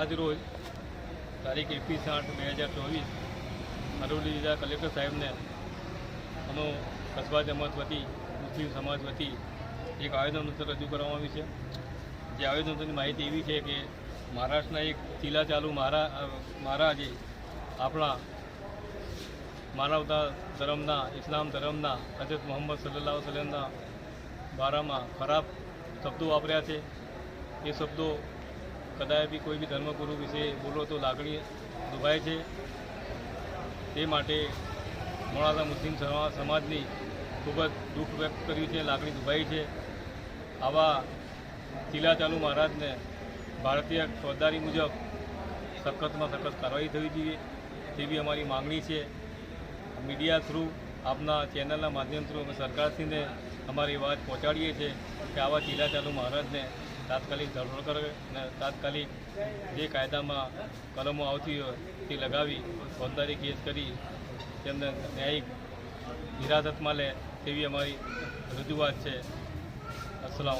આજ રોજ તારીખ એકવીસ આઠ બે હજાર ચોવીસ અરવલ્લી જિલ્લા કલેક્ટર સાહેબને અમો કસબા જમાત વતી, મુસ્લિમ સમાજ વતી એક આવેદનપત્ર રજૂ કરવામાં આવ્યું છે. જે આવેદનપત્રની માહિતી એવી છે કે મહારાષ્ટ્રના એક ચીલા ચાલુ મહારા મહારાજે આપણા માનવતા ધર્મના, ઇસ્લામ ધર્મના, હજરત મોહમ્મદ સલ્લાહ સલમના બારામાં ખરાબ શબ્દો વાપર્યા છે. એ શબ્દો કદાચ બી કોઈ બી ધર્મગુરુ વિશે બોલો તો લાગણી દુભાય છે. તે માટે મોડાસા મુસ્લિમ સમાજની ખૂબ જ દુઃખ વ્યક્ત કર્યું છે, લાગણી દુભાઈ છે. આવા ચિલાચાલુ મહારાજને ભારતીય ફોજદારી મુજબ સખતમાં સખત કાર્યવાહી થવી જોઈએ તેવી અમારી માંગણી છે. મીડિયા થ્રુ આપના ચેનલના માધ્યમ થ્રુ અમે સરકારશ્રીને અમારી વાત પહોંચાડીએ છીએ કે આવા ચાલુ મહારાજને તાત્કાલિક ધરપકડ કરે અને તાત્કાલિક જે કાયદામાં કલમો આવતી હોય તે લગાવી ફોજદારી કેસ કરી તેમને ન્યાયિક હિરાસતમાં લે તેવી અમારી રજૂઆત છે. અસલામ